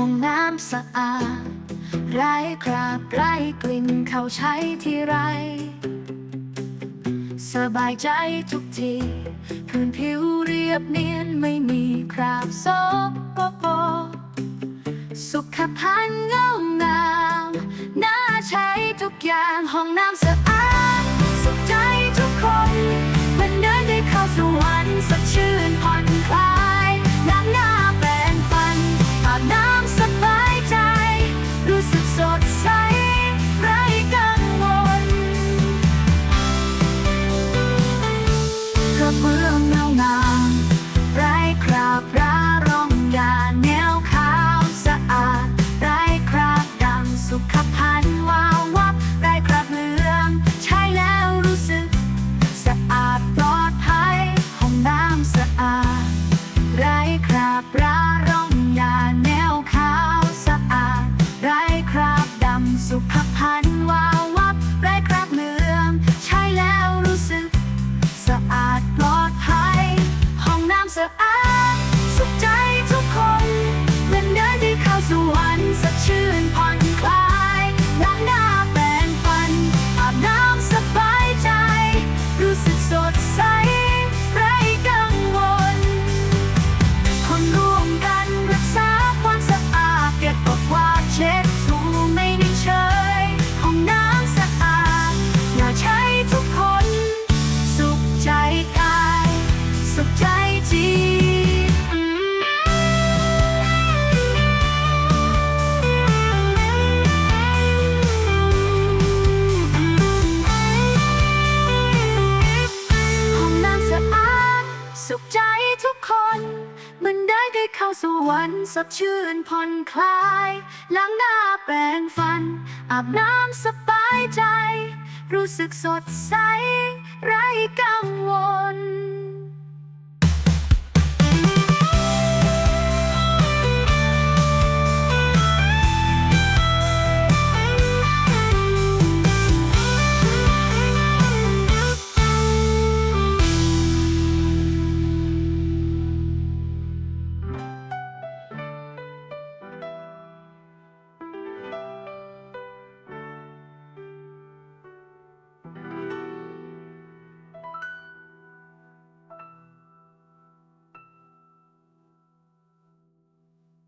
ห้องน้ำสะอาด ไร้คราบไร้กลิ่นเขาใช้ที่ไร สบายใจทุกที พื้นผิวเรียบเนียนไม่มีคราบโซกปรกสุขภัณฑ์งามงามน่าใช้ทุกอย่างห้องน้ำสะอาด สุขใจทุกคน มันเดินได้เข้าสวรรค์ ค สุขใจจิตห้องน้ำสะอาดสุขใจทุกคน มันได้ได้เข้าสวรรค์สดชื่นผ่อนคลายล้างหน้าแปรงฟัน อาบน้ำสบายใจ รู้สึกสดใส ไร้กังวล